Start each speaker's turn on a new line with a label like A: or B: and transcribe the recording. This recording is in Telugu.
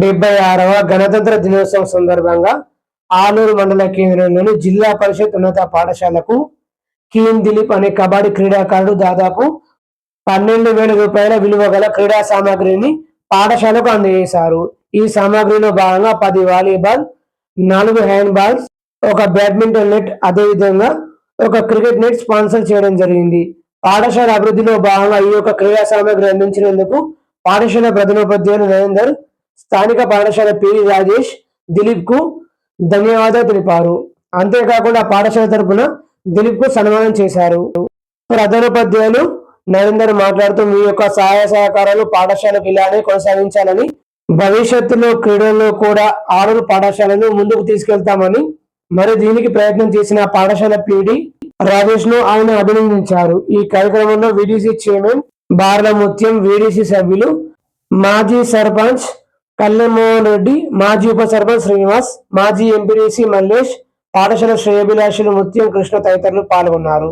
A: డెబ్బై ఆరవ గణతంత్ర దినోత్సవం సందర్భంగా ఆలూరు మండల కేంద్రంలోని జిల్లా పరిషత్ ఉన్నత పాఠశాలకు కీన్ దిలీప్ అనే కబడ్డీ క్రీడాకారుడు దాదాపు పన్నెండు వేల రూపాయల విలువ గల క్రీడా సామాగ్రిని పాఠశాలకు అందజేశారు. ఈ సామాగ్రిలో భాగంగా పది వాలీబాల్ నాలుగు హ్యాండ్ బాల్స్ ఒక బ్యాడ్మింటన్ నెట్ అదేవిధంగా ఒక క్రికెట్ నెట్ స్పాన్సర్ చేయడం జరిగింది. పాఠశాల అభివృద్ధిలో భాగంగా ఈ యొక్క క్రీడా సామాగ్రి అందించినందుకు పాఠశాల ప్రధానోపాధ్యాయులు నరేందర్ స్థానిక పాఠశాల పివి రాజేష్ దిలీప్కు ధన్యవాదాలు తెలిపారు. అంతేకాకుండా పాఠశాల తరపున దిలీప్కు సన్మానం చేశారు. ప్రధానోపాధ్యాయులు నరేందర్ మాట్లాడుతూ మీ యొక్క సహాయ సహకారాలు పాఠశాలకు ఇలానే కొనసాగించాలని భవిష్యత్తులో క్రీడల్లో కూడా ఆరు పాఠశాలను ముందుకు తీసుకెళ్తామని మరి దీనికి ప్రయత్నం చేసిన పాఠశాల పీడి రాజేష్ను ఆయన అభినందించారు. ఈ కార్యక్రమంలో విడిసి చైర్మన్ బార్ల ముత్యం విడిసి సభ్యులు మాజీ సర్పంచ్ కల్లెమోహన్ రెడ్డి మాజీ ఉప సర్పంచ్ శ్రీనివాస్ మాజీ ఎంపీడీసీ మల్లేష్ పాఠశాల శ్రేయభిలాషులు ముత్యం కృష్ణ తదితరులు పాల్గొన్నారు.